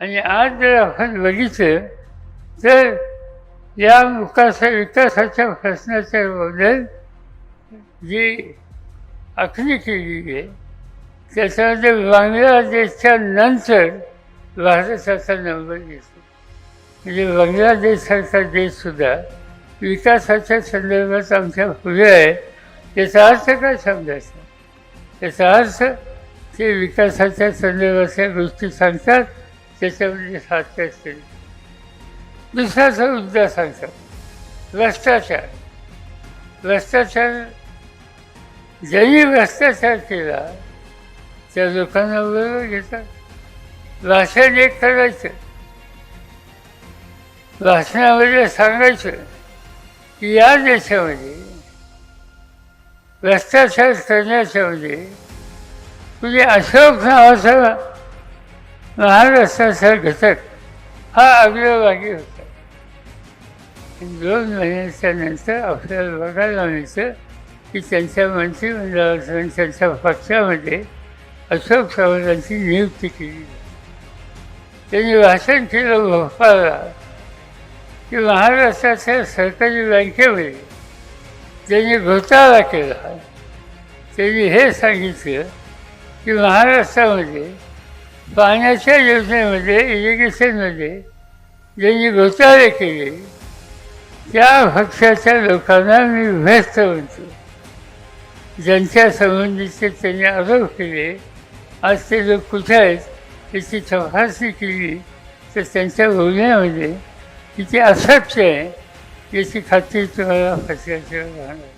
आणि आज जर आपण बघितलं तर या विकासा विकासाच्या प्रश्नाच्या बद्दल जी आखणी केली आहे त्याच्यामध्ये बांगलादेशच्या नंतर भारताचा नंबर येतो. म्हणजे बांगलादेशसारखा देशसुद्धा विकासाच्या संदर्भात आमच्या पुढे आहे. याचा अर्थ काय समजायचा? याचा अर्थ ते विकासाच्या संदर्भातल्या गोष्टी सांगतात त्याच्यामध्ये साध्य असतील सर मुद्दा सांगतात भ्रष्टाचार. भ्रष्टाचार ज्यांनी भ्रष्टाचार केला त्या लोकांना बरोबर घेतात. भाषण एक करायचं. भाषणामध्ये सांगायचं की या देशामध्ये भ्रष्टाचार करण्याच्यामध्ये म्हणजे अशोक नावाचा महाराष्ट्राचा घटक हा अग्रभागी होता. दोन महिन्याच्या नंतर आपल्याला बघायला मिळतं की त्यांच्या मंत्रिमंडळात त्यांच्या पक्षामध्ये अशोक चव्हाणांची नियुक्ती केली. त्यांनी भाषण केलं भोपाळला की महाराष्ट्राच्या सरकारी बँकेमध्ये त्यांनी घोटाळा केला. त्यांनी हे सांगितलं की महाराष्ट्रामध्ये पाण्याच्या योजनेमध्ये इरिगेशनमध्ये ज्यांनी घोटाळे केले त्या पक्षाच्या लोकांना मी व्यस्त म्हणतो ज्यांच्या संबंधीचे त्यांनी आरोप केले आज ते लोक कुठे आहेत याची तपासणी केली तर त्यांच्या बोलण्यामध्ये किती असत्य आहे याची खात्री तुम्हाला पक्षाच्या राहणार